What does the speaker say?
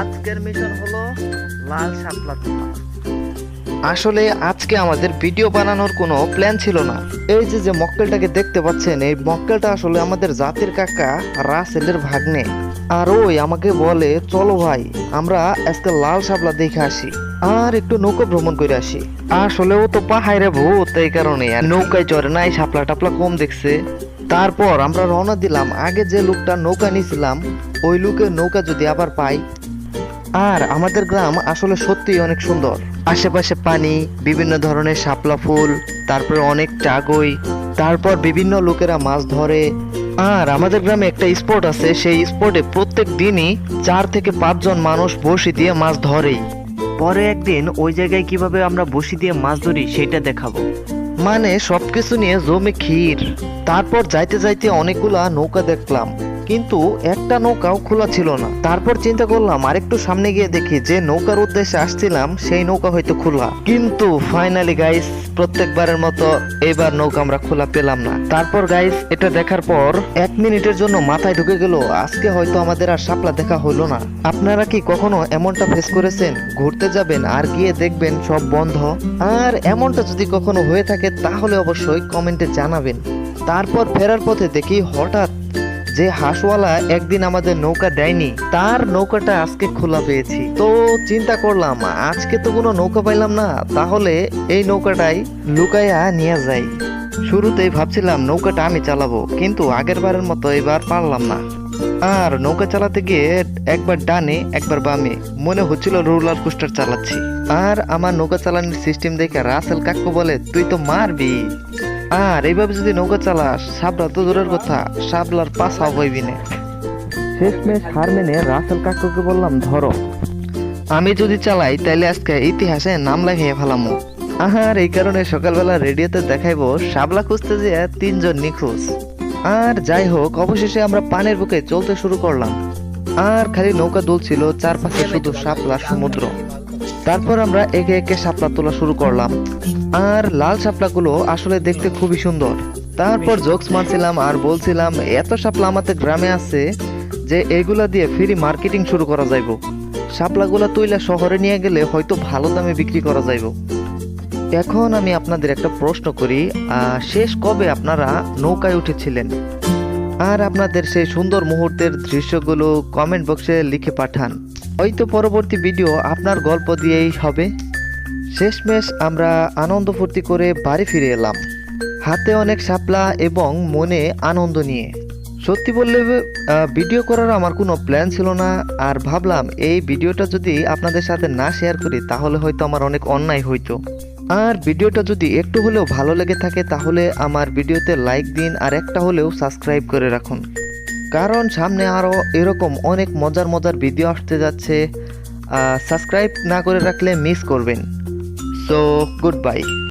আজকের মিশন হলো লাল শাপলা তোলা আসলে আজকে আমাদের ভিডিও বানানোর কোনো প্ল্যান ছিল না। এই যে যে মক্কেলটাকে দেখতে পাচ্ছেন, এই মক্কেলটা আসলে আমাদের জাতির কাকা রাসেলের ভাগ্নে। আর ওই আমাকে বলে, চলো ভাই, আমরা আজকে লাল শাপলা দেখে আসি আর একটু নৌকা ভ্রমণ করে আসি। আসলে ও তো পাহাড়ে ভূত, এই কারণে। নৌকায় চড়ে নাই শাপলা টাপলা কম দেখছে। তারপর আমরা রওনা দিলাম। আগে যে লোকটা নৌকা নিয়েছিলাম, ওই লোকের নৌকা যদি আবার পাই আর আমাদের গ্রাম আসলে সত্যিই অনেক সুন্দর। আশেপাশে পানি, বিভিন্ন ধরনের শাপলা ফুল, তারপরে অনেক টাগই, তারপর বিভিন্ন লোকেরা মাছ ধরে। আর আমাদের গ্রামে একটা স্পট আছে, সেই স্পটে প্রত্যেক দিনই চার থেকে পাঁচজন মানুষ বসি দিয়ে মাছ ধরেই। পরে একদিন ওই জায়গায় কীভাবে আমরা বসি দিয়ে মাছ ধরি সেটা দেখাবো। মানে সবকিছু নিয়ে জমে ক্ষীর। তারপর যাইতে যাইতে অনেকগুলা নৌকা দেখলাম। কিন্তু একটা নৌকাও খোলা ছিল না। তারপর চিন্তা করলাম, আরেকটু সামনে গিয়ে দেখি যে নৌকার উদ্দেশ্যে আসছিলাম, সেই নৌকা হয়তো খোলা। কিন্তু ফাইনালি গাইস প্রত্যেকবারের মতো এবার নৌকা আমরা খোলা পেলাম না। তারপর গাইস এটা দেখার পর এক মিনিটের জন্য মাথায় ঢুকে গেল, আজকে হয়তো আমাদের আর সাপলা দেখা হলো না। আপনারা কি কখনো এমনটা ফেস করেছেন? ঘুরতে যাবেন আর গিয়ে দেখবেন সব বন্ধ। আর এমনটা যদি কখনো হয়ে থাকে, তাহলে অবশ্যই কমেন্টে জানাবেন। তারপর ফেরার পথে দেখি হঠাৎ যে হাঁসওয়ালা একদিন আমাদের নৌকা দেয়নি, তার নৌকাটা আজকে খোলা পেয়েছি। তো চিন্তা করলাম, আজকে তো কোনো নৌকা পাইলাম না, তাহলে এই নৌকাটাই লুকাইয়া নিয়ে যাই। শুরুতেই ভাবছিলাম নৌকাটা আমি চালাবো, কিন্তু আগের বারের মতো এবার পারলাম না। আর নৌকা চালাতে গিয়ে একবার ডানে, একবার বামে, মনে হচ্ছিল রোলার কোস্টার চালাচ্ছি। আর আমার নৌকা চালানোর সিস্টেম দেখে রাসেল কাকু বলে, তুই তো মারবি। আর এইভাবে যদি নৌকা চালাস সাবলা তো দূরের কথা সাবলার পাশাও হইবি না। শেষমেশ হার মেনে রাসেল কাকুকে বললাম ধরো। আমি যদি চালাই তাহলে আজকে ইতিহাসে নাম লেখাইয়া ফেলামু। আহার এই কারণে সকালবেলা রেডিওতে দেখাইবো শাবলা খুঁজতে যে তিনজন নিখোঁজ। আর যাই হোক অবশেষে আমরা পানের বুকে চলতে শুরু করলাম। আর খালি নৌকা দুলছিল চারপাশে শুধু শাপলা সমুদ্র। তারপর আমরা একে একে শাপলা তোলা শুরু করলাম। আর লাল শাপলাগুলো আসলে দেখতে খুবই সুন্দর। তারপর জোকস মারছিলাম আর বলছিলাম, এত শাপলা আমাদের গ্রামে আছে যে এগুলা দিয়ে ফ্রি মার্কেটিং শুরু করা যাইব। শাপলাগুলা তুইলা শহরে নিয়ে গেলে হয়তো ভালো দামে বিক্রি করা যাইব। এখন আমি আপনাদের একটা প্রশ্ন করি শেষ কবে আপনারা নৌকায় উঠেছিলেন? আর আপনাদের সেই সুন্দর মুহূর্তের দৃশ্যগুলো কমেন্ট বক্সে লিখে পাঠান। হয়তো পরবর্তী ভিডিও আপনার গল্প দিয়েই হবে। শেষমেশ আমরা আনন্দ ফুর্তি করে বাড়ি ফিরে এলাম। হাতে অনেক শাপলা এবং মনে আনন্দ নিয়ে। সত্যি বললে ভিডিও করার আমার কোনো প্ল্যান ছিল না। আর ভাবলাম, এই ভিডিওটা যদি আপনাদের সাথে না শেয়ার করি, তাহলে হয়তো আমার অনেক অন্যায় হইতো। আর ভিডিওটা যদি একটু হলেও ভালো লেগে থাকে, তাহলে আমার ভিডিওতে লাইক দিন, আর একটা হলেও সাবস্ক্রাইব করে রাখুন। কারণ সামনে আরও এরকম অনেক মজার মজার ভিডিও আসতে যাচ্ছে। সাবস্ক্রাইব না করে রাখলে মিস করবেন। So good bye